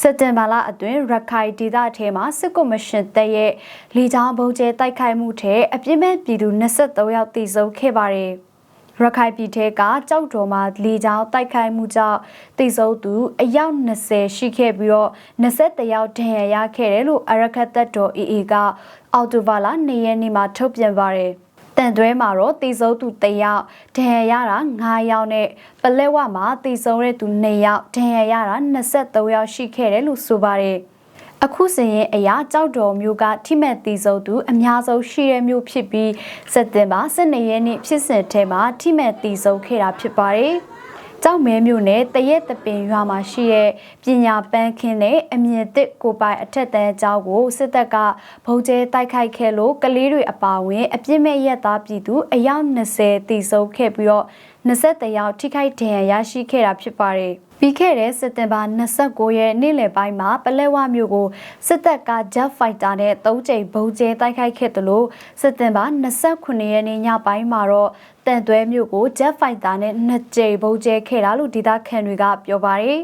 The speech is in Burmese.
စက်တင်ဘာလအတွင်းရခိုင်ဒေသထဲမှာစစ်ကော်မရှင်တပ်ရဲ့လေကြောင်းဗုံးကျဲတိုက်ခိုက်မှုထဲအပြစ်မဲ့ပြည်သူ23ယောက်သေဆုံးခဲ့ပါတယ်။ရခိုင်ပြည်ထဲကကြောက်တော်မှာလေကြောင်းတိုက်ခိုက်မှုကြောင့်သေဆုံးသူအယောက်20ရှိခဲ့ပြီးတော့21ယောက်ဒဏ်ရာရခဲ့တယ်လို့အရခတ်တပ်တော် AA ကအော်တိုဘာလ2ရက်နေ့မှာထုတ်ပြန်ပါတယ်။ တန်သွဲမှာတော့တေဆုံးသူ1ယောက်ဒဏ်ရာရတာ9ယောက်နဲ့ပလဲဝမှာတေဆုံးတဲ့သူ2ယောက်ဒဏ်ရာရတာ23ယောက်ရှိခဲ့တယ်လို့ဆိုပါတယ်အခုစရင်အရာကြောက်တော်မျိုးကထိမဲ့တီစုံသူအများဆုံးရှိတဲ့မျိုးဖြစ်ပြီးစက်တင်ဘာ12ရက်နေ့ဖြစ်စဉ်ထဲမှာထိမဲ့တီစုံခဲ့တာဖြစ်ပါတယ်။ ကြောက်မဲမျိုးနဲ့တရက်တပင်ရွာမှာရှိတဲ့ပညာပန်းခင်းနဲ့အမြင့်တစ်ကိုပိုင်အထက်တန်းအကြောင်းကိုစစ်တပ်ကဗုံးကျဲတိုက်ခိုက်ခဲ့လို့ကလေးတွေအပါအဝင် အပြစ်မဲ့ရက်သားပြည်သူအယောက်20တီဆုံးခဲ့ပြီးတော့23ယောက်ထိခိုက်ဒဏ်ရာရရှိခဲ့တာဖြစ်ပါတယ်။ပြီးခဲ့တဲ့စက်တင်ဘာ29ရက်နေ့လယ်ပိုင်းမှာပလဲဝမြို့ကိုစစ်တပ်က Jet Fighter နဲ့၃ကြိမ်ဗုံးကျဲတိုက်ခိုက်ခဲ့တယ်လို့စက်တင်ဘာ29ရက်နေ့ညပိုင်းမှာတော့တန်သွဲမြို့ကို Jet Fighter နဲ့2ကြိမ်ဗုံးကျဲခဲ့တာလို့ဒေသခံတွေကပြောပါတယ်